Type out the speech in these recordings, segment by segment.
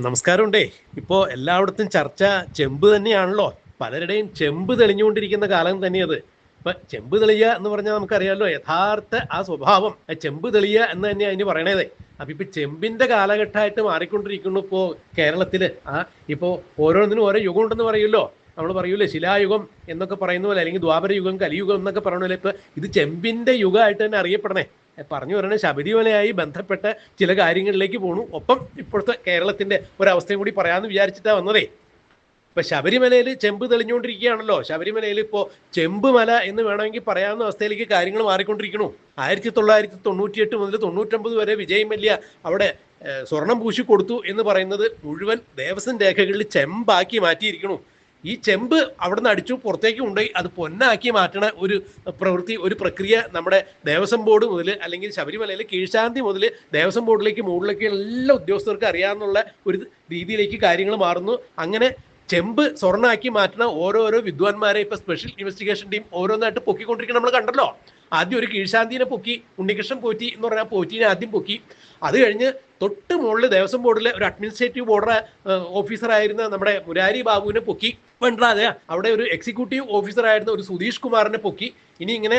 നമസ്കാരമുണ്ടേ. ഇപ്പോ എല്ലായിടത്തും ചർച്ച ചെമ്പ് തന്നെയാണല്ലോ. പലരുടെയും ചെമ്പ് തെളിഞ്ഞുകൊണ്ടിരിക്കുന്ന കാലം തന്നെയത്. ഇപ്പൊ ചെമ്പ് തെളിയ എന്ന് പറഞ്ഞാൽ നമുക്കറിയാമല്ലോ യഥാർത്ഥ ആ സ്വഭാവം. ചെമ്പ് തെളിയ എന്ന് തന്നെ അതിന് പറയണതേ. അപ്പൊ ഇപ്പൊ ചെമ്പിന്റെ കാലഘട്ടമായിട്ട് മാറിക്കൊണ്ടിരിക്കുന്നു ഇപ്പോ കേരളത്തിൽ. ആ ഇപ്പോ ഓരോന്നിനും ഓരോ യുഗം ഉണ്ടെന്ന് പറയുമല്ലോ. നമ്മൾ പറയൂലേ ശിലായുഗം എന്നൊക്കെ പറയുന്ന പോലെ അല്ലെങ്കിൽ ദ്വാപര യുഗം കലിയുഗം എന്നൊക്കെ പറയുന്ന പോലെ ഇപ്പൊ ഇത് ചെമ്പിന്റെ യുഗമായിട്ട് തന്നെ അറിയപ്പെടണേ. പറഞ്ഞു പറയുന്നത് ശബരിമലയായി ബന്ധപ്പെട്ട ചില കാര്യങ്ങളിലേക്ക് പോണു. ഒപ്പം ഇപ്പോഴത്തെ കേരളത്തിന്റെ ഒരവസ്ഥയും കൂടി പറയാമെന്ന് വിചാരിച്ചിട്ടാ വന്നതേ. ഇപ്പൊ ശബരിമലയിൽ ചെമ്പ് തെളിഞ്ഞുകൊണ്ടിരിക്കുകയാണല്ലോ. ശബരിമലയിൽ ഇപ്പോ ചെമ്പ് മല എന്ന് വേണമെങ്കിൽ പറയാവുന്ന അവസ്ഥയിലേക്ക് കാര്യങ്ങൾ മാറിക്കൊണ്ടിരിക്കണു ആയിരത്തി തൊള്ളായിരത്തി തൊണ്ണൂറ്റിയെട്ട് മുതൽ തൊണ്ണൂറ്റൊമ്പത് വരെ വിജയ് മല്യ അവിടെ സ്വർണം പൂശി കൊടുത്തു എന്ന് പറയുന്നത് മുഴുവൻ ദേവസ്വം രേഖകളിൽ ചെമ്പാക്കി മാറ്റിയിരിക്കണു ഈ ചെമ്പ് അവിടുന്ന് അടിച്ചു പുറത്തേക്ക് കൊണ്ടുപോയി അത് പൊന്നാക്കി മാറ്റണ ഒരു പ്രവൃത്തി ഒരു പ്രക്രിയ നമ്മുടെ ദേവസ്വം ബോർഡ് മുതൽ അല്ലെങ്കിൽ ശബരിമലയിലെ കീഴ്ശാന്തി മുതൽ ദേവസ്വം ബോർഡിലേക്ക് മുകളിലേക്ക് എല്ലാ ഉദ്യോഗസ്ഥർക്കും അറിയാവുന്ന ഒരു രീതിയിലേക്ക് കാര്യങ്ങൾ മാറുന്നു. അങ്ങനെ ചെമ്പ് സ്വർണാക്കി മാറ്റുന്ന ഓരോരോ വിദ്വാൻമാരെ ഇപ്പൊ സ്പെഷ്യൽ ഇൻവെസ്റ്റിഗേഷൻ ടീം ഓരോന്നായിട്ട് പൊക്കിക്കൊണ്ടിരിക്കണം നമ്മൾ കണ്ടല്ലോ. ആദ്യം ഒരു കീഴ്ശാന്തിനെ പൊക്കി ഉണ്ണികൃഷ്ണൻ പോറ്റി എന്ന് പറഞ്ഞാൽ പോറ്റീനെ ആദ്യം പൊക്കി. അത് കഴിഞ്ഞ് തൊട്ട് മുകളിൽ ദേവസ്വം ബോർഡിലെ ഒരു അഡ്മിനിസ്ട്രേറ്റീവ് ബോർഡ് ഓഫീസറായിരുന്ന നമ്മുടെ മുരാരി ബാബുവിനെ പൊക്കി. പണ്ടാതെ അവിടെ ഒരു എക്സിക്യൂട്ടീവ് ഓഫീസറായിരുന്ന ഒരു സുധീഷ് കുമാറിനെ പൊക്കി. ഇനി ഇങ്ങനെ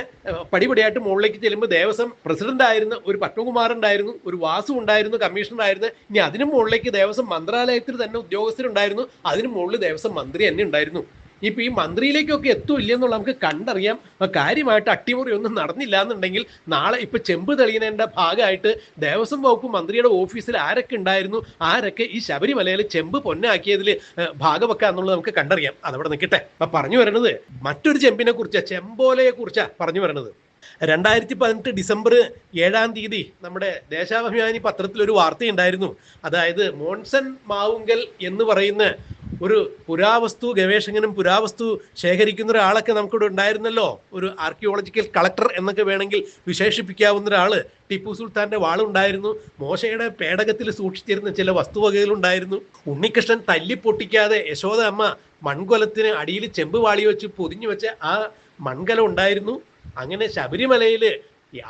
പടിപടിയായിട്ട് മുകളിലേക്ക് ചെല്ലുമ്പോൾ ദേവസ്വം പ്രസിഡന്റ് ആയിരുന്ന ഒരു പത്മകുമാർ ഉണ്ടായിരുന്നു ഒരു വാസു ഉണ്ടായിരുന്നു കമ്മീഷണർ ആയിരുന്നു. ഇനി അതിനും മുകളിലേക്ക് ദേവസ്വം മന്ത്രാലയത്തിൽ തന്നെ ഉദ്യോഗസ്ഥരുണ്ടായിരുന്നു. അതിനു മുകളിൽ ദേവസ്വം മന്ത്രി തന്നെ ഉണ്ടായിരുന്നു. ഇപ്പൊ ഈ മന്ത്രിയിലേക്കൊക്കെ എത്തൂല്ല എന്നുള്ള നമുക്ക് കണ്ടറിയാം. കാര്യമായിട്ട് അട്ടിമുറി ഒന്നും നടന്നില്ല എന്നുണ്ടെങ്കിൽ നാളെ ഇപ്പൊ ചെമ്പ് തെളിയുന്നതിന്റെ ഭാഗമായിട്ട് ദേവസ്വം വകുപ്പ് മന്ത്രിയുടെ ഓഫീസിൽ ആരൊക്കെ ഉണ്ടായിരുന്നു? ആരൊക്കെ ഈ ശബരിമലയിൽ ചെമ്പ് പൊന്നാക്കിയതിൽ ഭാഗമൊക്കെ എന്നുള്ളത് നമുക്ക് കണ്ടറിയാം. അതവിടെ നിൽക്കട്ടെ. അപ്പൊ പറഞ്ഞു വരുന്നത് മറ്റൊരു ചെമ്പിനെ കുറിച്ചാ ചെമ്പോലയെ കുറിച്ചാ പറഞ്ഞു വരുന്നത് രണ്ടായിരത്തി പതിനെട്ട് ഡിസംബർ ഏഴാം തീയതി നമ്മുടെ ദേശാഭിമാനി പത്രത്തിൽ ഒരു വാർത്തയുണ്ടായിരുന്നു അതായത് മോൺസൺ മാവുങ്കൽ എന്ന് പറയുന്ന ഒരു പുരാവസ്തു ഗവേഷകനും പുരാവസ്തു ശേഖരിക്കുന്ന ഒരാളൊക്കെ നമുക്കിവിടെ ഉണ്ടായിരുന്നല്ലോ. ഒരു ആർക്കിയോളജിക്കൽ കളക്ടർ എന്നൊക്കെ വേണമെങ്കിൽ വിശേഷിപ്പിക്കാവുന്ന ഒരാൾ ടിപ്പു സുൽത്താന്റെ വാളുണ്ടായിരുന്നു. മോശയുടെ പേടകത്തിൽ സൂക്ഷിച്ചിരുന്ന ചില വസ്തുവകകളുണ്ടായിരുന്നു ഉണ്ണികൃഷ്ണൻ തല്ലിപ്പൊട്ടിക്കാതെ യശോദ അമ്മ മൺകൊലത്തിന് അടിയിൽ ചെമ്പ് വാളി വെച്ച് പൊതിഞ്ഞു വെച്ച ആ മൺകലം ഉണ്ടായിരുന്നു. അങ്ങനെ ശബരിമലയിൽ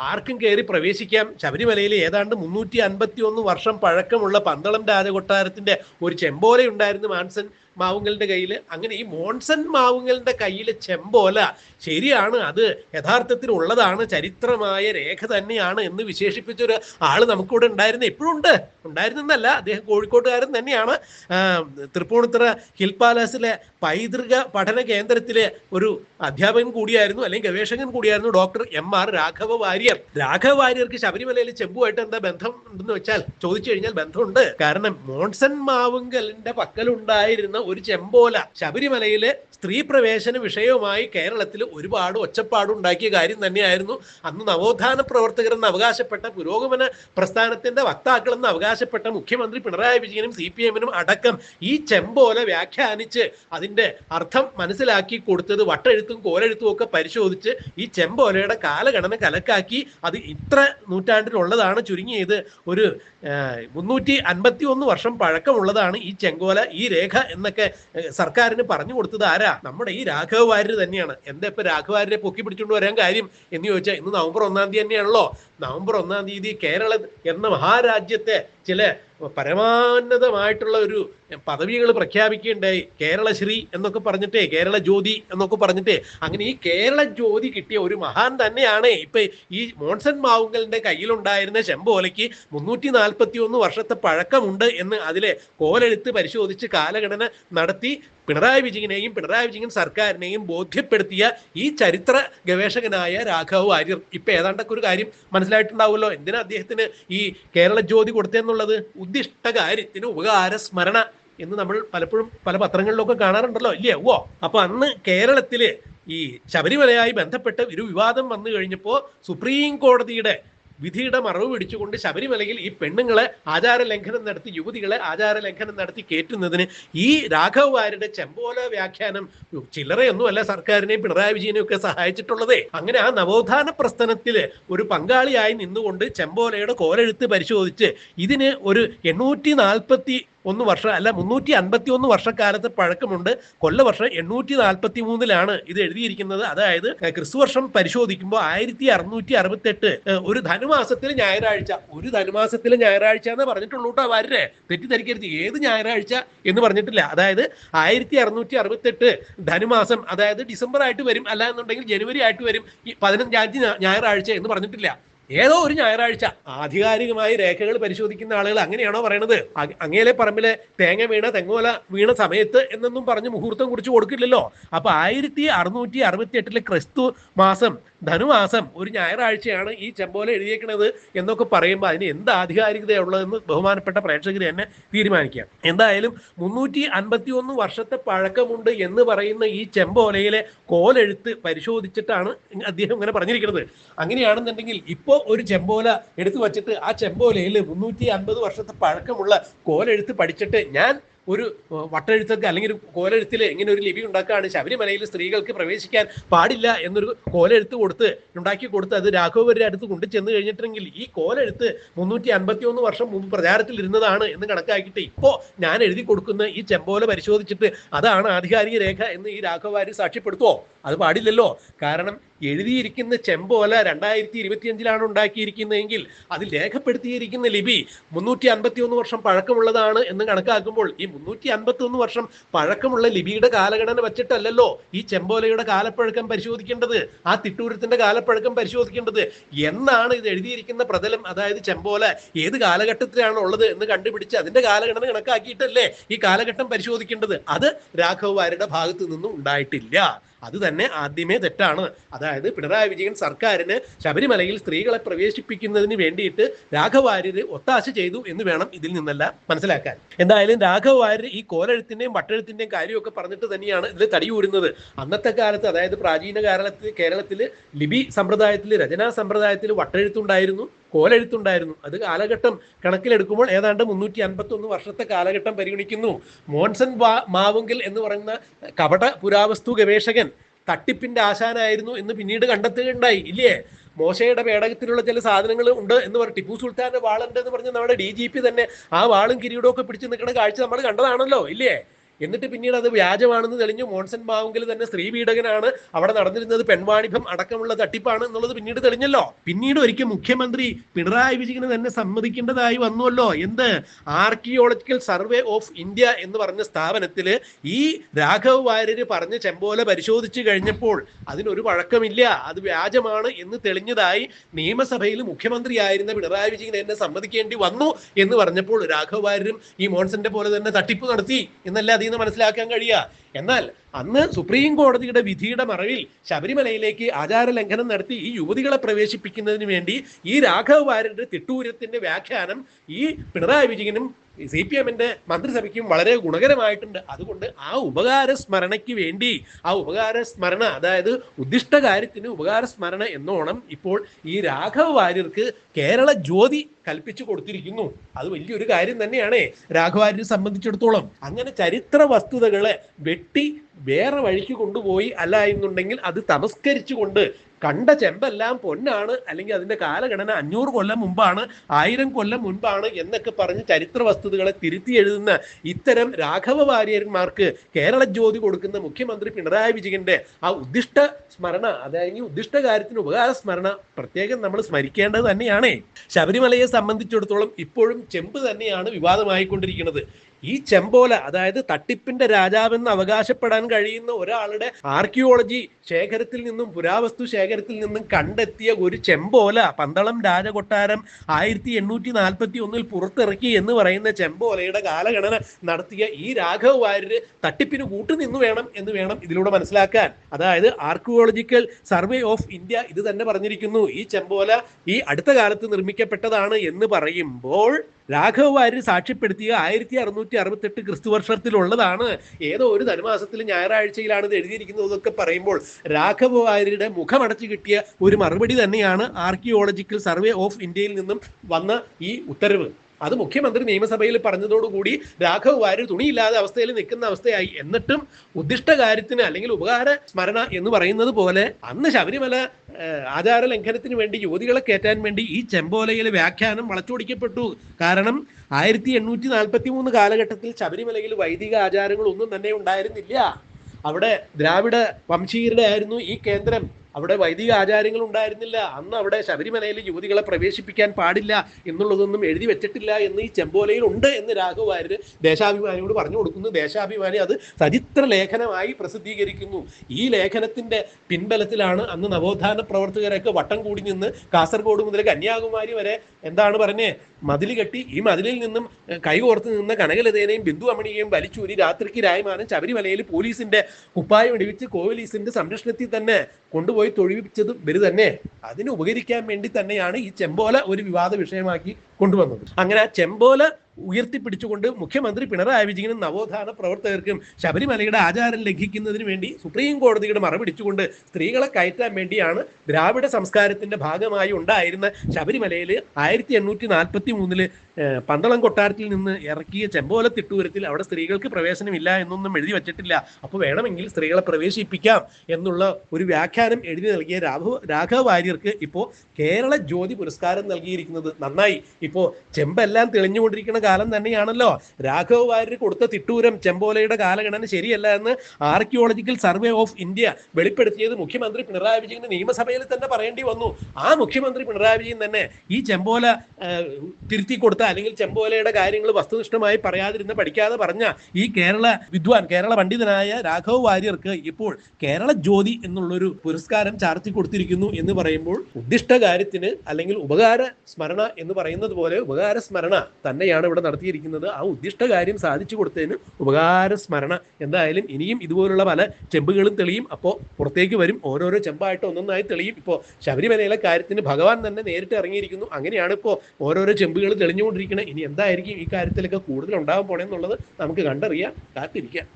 ആർക്കും കയറി പ്രവേശിക്കാം. ശബരിമലയിൽ ഏതാണ്ട് മുന്നൂറ്റി അൻപത്തി ഒന്ന് വർഷം പഴക്കമുള്ള പന്തളം രാജകൊട്ടാരത്തിന്റെ ഒരു ചെമ്പോല ഉണ്ടായിരുന്നു മാൻസൻ. മാവുങ്കലിന്റെ കയ്യിൽ അങ്ങനെ ഈ മോൺസൺ മാവുങ്ങളുടെ കയ്യിൽ ചെമ്പോല ശരിയാണ് അത് യഥാർത്ഥത്തിൽ ഉള്ളതാണ് ചരിത്രമായ രേഖ തന്നെയാണ് എന്ന് വിശേഷിപ്പിച്ചൊരു ആൾ നമുക്കിവിടെ ഉണ്ടായിരുന്നു. എപ്പോഴും ഉണ്ട് ഉണ്ടായിരുന്നല്ല അദ്ദേഹം കോഴിക്കോട്ടുകാരൻ തന്നെയാണ്. തൃപ്പൂണിത്തുറ ഹിൽ പാലസിലെ പൈതൃക പഠന കേന്ദ്രത്തിലെ ഒരു അധ്യാപകൻ കൂടിയായിരുന്നു അല്ലെങ്കിൽ ഗവേഷകൻ കൂടിയായിരുന്നു doctor M R Raghava Warrier Raghava വാര്യർക്ക് ശബരിമലയിൽ ചെമ്പുമായിട്ട് എന്താ ബന്ധം ഉണ്ടെന്ന് വെച്ചാൽ ചോദിച്ചു കഴിഞ്ഞാൽ ബന്ധമുണ്ട്. കാരണം മോൺസൺ മാവുങ്കലിന്റെ പക്കലുണ്ടായിരുന്ന ഒരു ചെമ്പോല. ശബരിമലയിലെ സ്ത്രീ പ്രവേശന വിഷയവുമായി കേരളത്തിൽ ഒരുപാട് ഒച്ചപ്പാടുണ്ടാക്കിയ കാര്യം തന്നെയായിരുന്നു. അന്ന് നവോത്ഥാന പ്രവർത്തകരെന്ന് അവകാശപ്പെട്ട പുരോഗമന പ്രസ്ഥാനത്തിന്റെ വക്താക്കളെന്ന് അവകാശപ്പെട്ട മുഖ്യമന്ത്രി പിണറായി വിജയനും സി പി എമ്മിനും അടക്കം ഈ ചെമ്പോല വ്യാഖ്യാനിച്ച് അതിന്റെ അർത്ഥം മനസ്സിലാക്കി കൊടുത്തത് വട്ടെഴുത്തും കോലെഴുത്തും ഒക്കെ പരിശോധിച്ച് ഈ ചെമ്പോലയുടെ കാലഘടന കലക്കാക്കി അത് ഇത്ര നൂറ്റാണ്ടിലുള്ളതാണ് ചുരുങ്ങിയത്. ഒരു മുന്നൂറ്റി അൻപത്തി ഒന്ന് വർഷം പഴക്കമുള്ളതാണ് ഈ ചെങ്കോല ഈ രേഖ എന്നൊക്കെ സർക്കാരിന് പറഞ്ഞു കൊടുത്തത് ആരാ? നമ്മുടെ ഈ രാഘവ വാര്യർ തന്നെയാണ്. എന്താ ഇപ്പൊ രാഘവ വാര്യരെ പൊക്കി പിടിച്ചുകൊണ്ട് വരാൻ കാര്യം? എന്ന് ചോദിച്ചാൽ ഇന്ന് നവംബർ ഒന്നാം തീയതി തന്നെയാണല്ലോ നവംബർ ഒന്നാം തീയതി കേരള എന്ന മഹാരാജ്യത്തെ ചില പരമാന്നതമായിട്ടുള്ള ഒരു പദവികൾ പ്രഖ്യാപിക്കുകയുണ്ടായി കേരളശ്രീ എന്നൊക്കെ പറഞ്ഞിട്ടേ കേരള ജ്യോതി എന്നൊക്കെ പറഞ്ഞിട്ടേ. അങ്ങനെ ഈ കേരള ജ്യോതി കിട്ടിയ ഒരു മഹാൻ തന്നെയാണ് ഇപ്പൊ ഈ മോൺസൺ മാവുങ്കലിന്റെ കയ്യിലുണ്ടായിരുന്ന ചെമ്പോലയ്ക്ക് മുന്നൂറ്റി നാൽപ്പത്തി ഒന്ന് വർഷത്തെ പഴക്കമുണ്ട് എന്ന് അതിലെ കോലെടുത്ത് പരിശോധിച്ച് കാലഘടന നടത്തി പിണറായി വിജയനെയും പിണറായി വിജയൻ സർക്കാരിനെയും ബോധ്യപ്പെടുത്തിയ ഈ ചരിത്ര ഗവേഷകനായ രാഘവ് വാര്യർ. ഇപ്പൊ ഏതാണ്ടൊക്കെ ഒരു കാര്യം മനസ്സിലായിട്ടുണ്ടാവുമല്ലോ. എന്തിനാ അദ്ദേഹത്തിന് ഈ കേരള ജ്യോതി കൊടുത്തെന്നുള്ളത് ഉദ്ദിഷ്ട കാര്യത്തിന് ഉപകാര സ്മരണ എന്ന് നമ്മൾ പലപ്പോഴും പല പത്രങ്ങളിലൊക്കെ കാണാറുണ്ടല്ലോ ഇല്ലേ? ഓ അപ്പൊ അന്ന് കേരളത്തിൽ ഈ ശബരിമലയായി ബന്ധപ്പെട്ട് ഒരു വിവാദം വന്നു കഴിഞ്ഞപ്പോ സുപ്രീം കോടതിയുടെ വിധിയുടെ മറവ് പിടിച്ചുകൊണ്ട് ശബരിമലയിൽ ഈ പെണ്ണുങ്ങളെ ആചാര ലംഘനം നടത്തി യുവതികളെ ആചാര ലംഘനം നടത്തി കയറ്റുന്നതിന് ഈ രാഘവ് വാരുടെ ചെമ്പോല വ്യാഖ്യാനം ചില്ലറയൊന്നുമല്ല സർക്കാരിനെയും പിണറായി വിജയനെയും ഒക്കെ സഹായിച്ചിട്ടുള്ളതേ. അങ്ങനെ ആ നവോത്ഥാന പ്രസ്ഥാനത്തിൽ ഒരു പങ്കാളിയായി നിന്നുകൊണ്ട് ചെമ്പോലയുടെ കോലെഴുത്ത് പരിശോധിച്ച് ഇതിന് ഒരു എണ്ണൂറ്റി നാൽപ്പത്തി ഒന്ന് വർഷം അല്ല മുന്നൂറ്റി അൻപത്തി ഒന്ന് വർഷക്കാലത്ത് പഴക്കമുണ്ട്. കൊല്ലവർഷം എണ്ണൂറ്റി നാൽപ്പത്തി മൂന്നിലാണ് ഇത് എഴുതിയിരിക്കുന്നത്. അതായത് ക്രിസ്തു ക്രിസ്തുവർഷം പരിശോധിക്കുമ്പോൾ ആയിരത്തി അറുന്നൂറ്റി അറുപത്തി എട്ട് ഒരു ധനുമാസത്തിൽ ഞായറാഴ്ച ഒരു ധനുമാസത്തിൽ ഞായറാഴ്ച എന്ന് പറഞ്ഞിട്ടുള്ളൂ കേട്ടോ വരെ തെറ്റിദ്ധരിക്കരുത്. ഏത് ഞായറാഴ്ച എന്ന് പറഞ്ഞിട്ടില്ല. അതായത് ആയിരത്തി അറുന്നൂറ്റി അറുപത്തി എട്ട് ധനുമാസം അതായത് ഡിസംബർ ആയിട്ട് വരും. അല്ല എന്നുണ്ടെങ്കിൽ ജനുവരി ആയിട്ട് വരും. പതിനഞ്ചാം തീയതി ഞായറാഴ്ച എന്ന് പറഞ്ഞിട്ടില്ല. ഏതോ ഒരു ഞായറാഴ്ച. ആധികാരികമായി രേഖകൾ പരിശോധിക്കുന്ന ആളുകൾ അങ്ങനെയാണോ പറയണത്? അങ്ങേലെ പറമ്പിലെ തേങ്ങ വീണ തെങ്ങോല വീണ സമയത്ത് എന്നൊന്നും പറഞ്ഞ് മുഹൂർത്തം കുറിച്ച് കൊടുക്കില്ലല്ലോ. അപ്പൊ ആയിരത്തി അറുന്നൂറ്റി അറുപത്തി എട്ടിലെ ക്രിസ്തു മാസം ധനുമാസം ഒരു ഞായറാഴ്ചയാണ് ഈ ചെമ്പോല എഴുതിയേക്കുന്നത് എന്നൊക്കെ പറയുമ്പോൾ അതിന് എന്ത് ആധികാരികതയുള്ളതെന്ന് ബഹുമാനപ്പെട്ട പ്രേക്ഷകർ തന്നെ തീരുമാനിക്കാം എന്തായാലും മുന്നൂറ്റി അൻപത്തി ഒന്ന് വർഷത്തെ പഴക്കമുണ്ട് എന്ന് പറയുന്ന ഈ ചെമ്പോലയിലെ കോലെഴുത്ത് പരിശോധിച്ചിട്ടാണ് അദ്ദേഹം ഇങ്ങനെ പറഞ്ഞിരിക്കുന്നത്. അങ്ങനെയാണെന്നുണ്ടെങ്കിൽ ഇപ്പോൾ ഒരു ചെമ്പോല എടുത്തു വച്ചിട്ട് ആ ചെമ്പോലയിൽ മുന്നൂറ്റി അൻപത് വർഷത്തെ പഴക്കമുള്ള കോലെഴുത്ത് പഠിച്ചിട്ട് ഞാൻ ഒരു വട്ടെഴുത്തൊക്കെ അല്ലെങ്കിൽ ഒരു കോലെഴുത്തിൽ എങ്ങനെ ഒരു ലിപി ഉണ്ടാക്കുകയാണ്. ശബരിമലയിൽ സ്ത്രീകൾക്ക് പ്രവേശിക്കാൻ പാടില്ല എന്നൊരു കോലെഴുത്ത് കൊടുത്ത് ഉണ്ടാക്കി കൊടുത്ത് അത് രാഘവരുടെ അടുത്ത് കൊണ്ടു ചെന്ന് കഴിഞ്ഞിട്ടുണ്ടെങ്കിൽ ഈ കോലെഴുത്ത് മുന്നൂറ്റി അൻപത്തി ഒന്ന് വർഷം മുമ്പ് പ്രചാരത്തിൽ ഇരുന്നതാണ് എന്ന് കണക്കാക്കിയിട്ട് ഇപ്പോൾ ഞാൻ എഴുതി കൊടുക്കുന്ന ഈ ചെമ്പോല പരിശോധിച്ചിട്ട് അതാണ് ആധികാരിക രേഖ എന്ന് ഈ രാഘവാരി സാക്ഷ്യപ്പെടുത്തുമോ അത് പാടില്ലല്ലോ. കാരണം എഴുതിയിരിക്കുന്ന ചെമ്പോല രണ്ടായിരത്തി ഇരുപത്തിയഞ്ചിലാണ് ഉണ്ടാക്കിയിരിക്കുന്നതെങ്കിൽ അതിൽ രേഖപ്പെടുത്തിയിരിക്കുന്ന ലിപി മുന്നൂറ്റി അൻപത്തി ഒന്ന് വർഷം പഴക്കമുള്ളതാണ് എന്ന് കണക്കാക്കുമ്പോൾ ഈ മുന്നൂറ്റി അൻപത്തി ഒന്ന് വർഷം പഴക്കമുള്ള ലിപിയുടെ കാലഘടന വെച്ചിട്ടല്ലല്ലോ ഈ ചെമ്പോലയുടെ കാലപ്പഴക്കം പരിശോധിക്കേണ്ടത് ആ തിട്ടൂരത്തിന്റെ കാലപ്പഴക്കം പരിശോധിക്കേണ്ടത് എന്നാണ് ഇത് എഴുതിയിരിക്കുന്ന പ്രതലം. അതായത് ചെമ്പോല ഏത് കാലഘട്ടത്തിലാണ് ഉള്ളത് എന്ന് കണ്ടുപിടിച്ച് അതിന്റെ കാലഘടന കണക്കാക്കിയിട്ടല്ലേ ഈ കാലഘട്ടം പരിശോധിക്കേണ്ടത്? അത് രാഘവ് വാര്യരുടെ ഭാഗത്ത് നിന്നും ഉണ്ടായിട്ടില്ല. അത് തന്നെ ആദ്യമേ തെറ്റാണ്. അതായത് പിണറായി വിജയൻ സർക്കാരിന് ശബരിമലയിൽ സ്ത്രീകളെ പ്രവേശിപ്പിക്കുന്നതിന് വേണ്ടിയിട്ട് രാഘവാര്യര് ഒത്താശ ചെയ്തു എന്ന് വേണം ഇതിൽ നിന്നെല്ലാം മനസ്സിലാക്കാൻ. എന്തായാലും രാഘവാര്യർ ഈ കോലെഴുത്തിന്റെയും വട്ടെഴുത്തിന്റെയും കാര്യമൊക്കെ പറഞ്ഞിട്ട് തന്നെയാണ് ഇതിൽ തടിയൂരുന്നത്. അന്നത്തെ കാലത്ത് അതായത് പ്രാചീന കാലത്ത് കേരളത്തിൽ ലിപി സമ്പ്രദായത്തിൽ രചനാ സമ്പ്രദായത്തിൽ വട്ടെഴുത്തുണ്ടായിരുന്നു. കോലെഴുത്തുണ്ടായിരുന്നു. അത് കാലഘട്ടം കണക്കിലെടുക്കുമ്പോൾ ഏതാണ്ട് മുന്നൂറ്റി അൻപത്തി ഒന്ന് വർഷത്തെ കാലഘട്ടം പരിഗണിക്കുന്നു. മോൺസൺ മാവുങ്കിൽ എന്ന് പറയുന്ന കപട പുരാവസ്തു ഗവേഷകൻ തട്ടിപ്പിന്റെ ആശാനായിരുന്നു എന്ന് പിന്നീട് കണ്ടെത്തുകയുണ്ടായി. ഇല്ലേ? മോശയുടെ പേടകത്തിലുള്ള ചില സാധനങ്ങൾ ഉണ്ട് എന്ന് പറഞ്ഞു. ടിപ്പു സുൽത്താന്റെ വാളുണ്ട് എന്ന് പറഞ്ഞ് നമ്മുടെ ഡി ജി പി തന്നെ ആ വാളും കിരീടവും ഒക്കെ പിടിച്ചു നിൽക്കുന്ന കാഴ്ച നമ്മൾ കണ്ടതാണല്ലോ. ഇല്ലേ? എന്നിട്ട് പിന്നീട് അത് വ്യാജമാണെന്ന് തെളിഞ്ഞു മോൺസൺ ബാവുങ്കിൽ തന്നെ സ്ത്രീ പീഡകനാണ് അവിടെ നടന്നിരുന്നത്. പെൺവാണിഭം അടക്കമുള്ള തട്ടിപ്പാണ് എന്നുള്ളത് പിന്നീട് തെളിഞ്ഞല്ലോ. പിന്നീട് ഒരിക്കൽ മുഖ്യമന്ത്രി പിണറായി വിജയന് തന്നെ സമ്മതിക്കേണ്ടതായി വന്നുവല്ലോ. എന്ത്? ആർക്കിയോളജിക്കൽ സർവേ ഓഫ് ഇന്ത്യ എന്ന് പറഞ്ഞ സ്ഥാപനത്തിൽ ഈ രാഘവ് വാര്യര് പറഞ്ഞ ചെമ്പോല പരിശോധിച്ചു കഴിഞ്ഞപ്പോൾ അതിനൊരു വഴക്കമില്ല അത് വ്യാജമാണ് എന്ന് തെളിഞ്ഞതായി നിയമസഭയിൽ മുഖ്യമന്ത്രിയായിരുന്ന പിണറായി വിജയൻ എന്നെ സമ്മതിക്കേണ്ടി വന്നു എന്ന് പറഞ്ഞപ്പോൾ രാഘവ് വാര്യരും ഈ മോൺസന്റെ പോലെ തന്നെ തട്ടിപ്പ് നടത്തി എന്നല്ല നിന്ന് മനസ്സിലാക്കാൻ കഴിയുക എന്നാൽ അന്ന് സുപ്രീം കോടതിയുടെ വിധിയുടെ മറവിൽ ശബരിമലയിലേക്ക് ആചാര ലംഘനം നടത്തി ഈ യുവതികളെ പ്രവേശിപ്പിക്കുന്നതിന് വേണ്ടി ഈ രാഘവ് വാര്യരുടെ തിട്ടൂരത്തിന്റെ വ്യാഖ്യാനം ഈ പിണറായി വിജയനും സി പി എമ്മിന്റെ മന്ത്രിസഭയ്ക്കും വളരെ ഗുണകരമായിട്ടുണ്ട്. അതുകൊണ്ട് ആ ഉപകാര സ്മരണയ്ക്ക് വേണ്ടി ആ ഉപകാര സ്മരണ അതായത് ഉദ്ദിഷ്ട കാര്യത്തിന് ഉപകാര സ്മരണ എന്നോണം ഇപ്പോൾ ഈ രാഘവ് വാര്യർക്ക് കേരള ജ്യോതി കൽപ്പിച്ചു കൊടുത്തിരിക്കുന്നു. അത് വലിയൊരു കാര്യം തന്നെയാണ്. രാഘവാര്യനെ സംബന്ധിച്ചിടത്തോളം അങ്ങനെ ചരിത്ര വസ്തുതകളെ വെട്ടി വേറെ വഴിക്ക് കൊണ്ടുപോയി അല്ല എന്നുണ്ടെങ്കിൽ അത് തമസ്കരിച്ചുകൊണ്ട് കണ്ട ചെമ്പെല്ലാം പൊന്നാണ്. അല്ലെങ്കിൽ അതിന്റെ കാലഘടന അഞ്ഞൂറ് കൊല്ലം മുമ്പാണ് ആയിരം കൊല്ലം മുൻപാണ് എന്നൊക്കെ പറഞ്ഞ് ചരിത്ര വസ്തുതകളെ തിരുത്തി എഴുതുന്ന ഇത്തരം രാഘവ വാര്യന്മാർക്ക് കേരള ജ്യോതി കൊടുക്കുന്ന മുഖ്യമന്ത്രി പിണറായി വിജയന്റെ ആ ഉദ്ദിഷ്ട സ്മരണ അതായത് ഉദ്ദിഷ്ട കാര്യത്തിന് ഉപകാര സ്മരണ പ്രത്യേകം നമ്മൾ സ്മരിക്കേണ്ടത് തന്നെയാണ്. ശബരിമലയെ സംബന്ധിച്ചിടത്തോളം ഇപ്പോഴും ചെമ്പ് തന്നെയാണ് വിവാദമായിക്കൊണ്ടിരിക്കുന്നത്. ഈ ചെമ്പോല അതായത് തട്ടിപ്പിന്റെ രാജാവെന്ന് അവകാശപ്പെടാൻ കഴിയുന്ന ഒരാളുടെ ആർക്കിയോളജി ശേഖരത്തിൽ നിന്നും പുരാവസ്തു ശേഖരത്തിൽ നിന്നും കണ്ടെത്തിയ ഒരു ചെമ്പോല പന്തളം രാജകൊട്ടാരം ആയിരത്തി എണ്ണൂറ്റി നാൽപ്പത്തി ഒന്നിൽ പുറത്തിറക്കി എന്ന് പറയുന്ന ചെമ്പോലയുടെ കാലഗണന നടത്തിയ ഈ രാഘവ് വാര്യര് തട്ടിപ്പിന് കൂട്ടുനിന്നു വേണം എന്ന് വേണം ഇതിലൂടെ മനസ്സിലാക്കാൻ. അതായത് ആർക്കിയോളജിക്കൽ സർവേ ഓഫ് ഇന്ത്യ ഇത് തന്നെ പറഞ്ഞിരിക്കുന്നു. ഈ ചെമ്പോല ഈ അടുത്ത കാലത്ത് നിർമ്മിക്കപ്പെട്ടതാണ് എന്ന് പറയുമ്പോൾ രാഘവ് വാര്യർ സാക്ഷ്യപ്പെടുത്തിയ ആയിരത്തി അറുന്നൂറ്റി അറുപത്തെട്ട് ക്രിസ്തു വർഷത്തിലുള്ളതാണ്. ഏതോ ഒരു ധനുമാസത്തിൽ ഞായറാഴ്ചയിലാണ് ഇത് എഴുതിയിരിക്കുന്നത് എന്നൊക്കെ പറയുമ്പോൾ രാഘവ് വാര്യരുടെ മുഖമടച്ചു കിട്ടിയ ഒരു മറുപടി തന്നെയാണ് ആർക്കിയോളജിക്കൽ സർവേ ഓഫ് ഇന്ത്യയിൽ നിന്നും വന്ന ഈ ഉത്തരവ്. അത് മുഖ്യമന്ത്രി നിയമസഭയിൽ പറഞ്ഞതോടുകൂടി രാഘവ് വാര്യർ തുണിയില്ലാതെ അവസ്ഥയിൽ നിൽക്കുന്ന അവസ്ഥയായി. എന്നിട്ടും ഉദ്ദിഷ്ട കാര്യത്തിന് അല്ലെങ്കിൽ ഉപകാര സ്മരണ എന്ന് പറയുന്നത് പോലെ അന്ന് ശബരിമല ആചാര ലംഘനത്തിന് വേണ്ടി യുവതികളെ കയറ്റാൻ വേണ്ടി ഈ ചെമ്പോലയിലെ വ്യാഖ്യാനം വളച്ചൊടിക്കപ്പെട്ടു. കാരണം ആയിരത്തി എണ്ണൂറ്റി നാൽപ്പത്തി മൂന്ന് കാലഘട്ടത്തിൽ ശബരിമലയിൽ വൈദിക ആചാരങ്ങളൊന്നും തന്നെ ഉണ്ടായിരുന്നില്ല. അവിടെ ദ്രാവിഡ വംശീയരുടെ ആയിരുന്നു ഈ കേന്ദ്രം. അവിടെ വൈദിക ആചാരങ്ങൾ ഉണ്ടായിരുന്നില്ല അന്ന് അവിടെ ശബരിമലയിൽ യുവതികളെ പ്രവേശിപ്പിക്കാൻ പാടില്ല എന്നുള്ളതൊന്നും എഴുതി വെച്ചിട്ടില്ല എന്ന് ഈ ചെമ്പോലയിൽ ഉണ്ട് എന്ന് രാഘവ് വാര്യർ ദേശാഭിമാനിയോട് പറഞ്ഞു കൊടുക്കുന്നു. ദേശാഭിമാനി അത് ചരിത്ര ലേഖനമായി പ്രസിദ്ധീകരിക്കുന്നു. ഈ ലേഖനത്തിന്റെ പിൻബലത്തിലാണ് അന്ന് നവോത്ഥാന പ്രവർത്തകരൊക്കെ വട്ടം കൂടി നിന്ന് കാസർഗോഡ് മുതൽ കന്യാകുമാരി വരെ എന്താണ് പറഞ്ഞേ? മതിൽ കെട്ടി ഈ മതിലിൽ നിന്നും കൈകോർത്ത് നിന്ന കനകലതേനെയും ബിന്ദു അമണിയെയും വലിച്ചൂരി രാത്രിക്ക് രായമാനം ശബരിമലയിൽ പോലീസിന്റെ കുപ്പായം ഇടിവിച്ച് കോവലീസിന്റെ സംരക്ഷണത്തിൽ തന്നെ കൊണ്ടുപോയി തൊഴിപ്പിച്ചത് ഇവർ തന്നെ. അതിന് ഉപകരിക്കാൻ വേണ്ടി തന്നെയാണ് ഈ ചെമ്പോല ഒരു വിവാദ വിഷയമാക്കി കൊണ്ടുവന്നത്. അങ്ങനെ ആ ചെമ്പോല ഉയർത്തിപ്പിടിച്ചുകൊണ്ട് മുഖ്യമന്ത്രി പിണറായി വിജയനും നവോത്ഥാന പ്രവർത്തകർക്കും ശബരിമലയുടെ ആചാരം ലംഘിക്കുന്നതിന് വേണ്ടി സുപ്രീം കോടതിയുടെ മറപിടിച്ചുകൊണ്ട് സ്ത്രീകളെ കയറ്റാൻ വേണ്ടിയാണ് ദ്രാവിഡ സംസ്കാരത്തിന്റെ ഭാഗമായി ഉണ്ടായിരുന്ന ശബരിമലയിൽ ആയിരത്തി എണ്ണൂറ്റി നാൽപ്പത്തി മൂന്നിൽ പന്തളം കൊട്ടാരത്തിൽ നിന്ന് ഇറക്കിയ ചെമ്പോല തിട്ടൂരത്തിൽ അവിടെ സ്ത്രീകൾക്ക് പ്രവേശനമില്ല എന്നൊന്നും എഴുതി വച്ചിട്ടില്ല. അപ്പോൾ വേണമെങ്കിൽ സ്ത്രീകളെ പ്രവേശിപ്പിക്കാം എന്നുള്ള ഒരു വ്യാഖ്യാനം എഴുതി നൽകിയ രാഘവ രാഘവ വാര്യർക്ക് ഇപ്പോൾ കേരള ജ്യോതി പുരസ്കാരം നൽകിയിരിക്കുന്നത് നന്നായി. ഇപ്പോൾ ചെമ്പെല്ലാം തെളിഞ്ഞുകൊണ്ടിരിക്കുന്ന കാലം തന്നെയാണല്ലോ. രാഘവ വാര്യർ കൊടുത്ത തിട്ടൂരം ചെമ്പോലയുടെ കാലഗണന ശരിയല്ല എന്ന് ആർക്കിയോളജിക്കൽ സർവേ ഓഫ് ഇന്ത്യ വെളിപ്പെടുത്തിയത് മുഖ്യമന്ത്രി പിണറായി വിജയന് നിയമസഭയിൽ തന്നെ പറയേണ്ടി വന്നു. ആ മുഖ്യമന്ത്രി പിണറായി വിജയൻ തന്നെ ഈ ചെമ്പോല തിരുത്തി കൊടുത്ത അല്ലെങ്കിൽ ചെമ്പോലയുടെ കാര്യങ്ങൾ വസ്തുനിഷ്ഠമായി പറയാതിരുന്ന് പഠിക്കാതെ പറഞ്ഞ ഈ കേരള വിദ്വാൻ കേരള പണ്ഡിതനായ രാഘവ് വാര്യർക്ക് ഇപ്പോൾ കേരള ജ്യോതി എന്നുള്ളൊരു പുരസ്കാരം ചാർത്തി കൊടുത്തിരിക്കുന്നു എന്ന് പറയുമ്പോൾ ഉദ്ദിഷ്ട കാര്യത്തിന് അല്ലെങ്കിൽ ഉപകാര സ്മരണ എന്ന് പറയുന്നത് പോലെ ഉപകാര സ്മരണ തന്നെയാണ് ഇവിടെ നടത്തിയിരിക്കുന്നത്. ആ ഉദ്ദിഷ്ട കാര്യം സാധിച്ചു കൊടുത്തതിന് ഉപകാര സ്മരണ എന്തായാലും ഇനിയും ഇതുപോലുള്ള പല ചെമ്പുകളും തെളിയും. അപ്പോൾ പുറത്തേക്ക് വരും. ഓരോരോ ചെമ്പായിട്ട് ഒന്നൊന്നായി തെളിയും. ഇപ്പോൾ ശബരിമലയിലെ കാര്യത്തിന് ഭഗവാൻ തന്നെ നേരിട്ട് ഇറങ്ങിയിരിക്കുന്നു. അങ്ങനെയാണ് ഇപ്പോൾ ഓരോരോ ചെമ്പുകൾ തെളിഞ്ഞുകൊണ്ടിരിക്കുന്നത് ഇനി എന്തായിരിക്കും ഈ കാര്യത്തിലൊക്കെ കൂടുതൽ ഉണ്ടാകാൻ പോണെന്നുള്ളത് നമുക്ക് കണ്ടറിയാം കാത്തിരിക്കാം.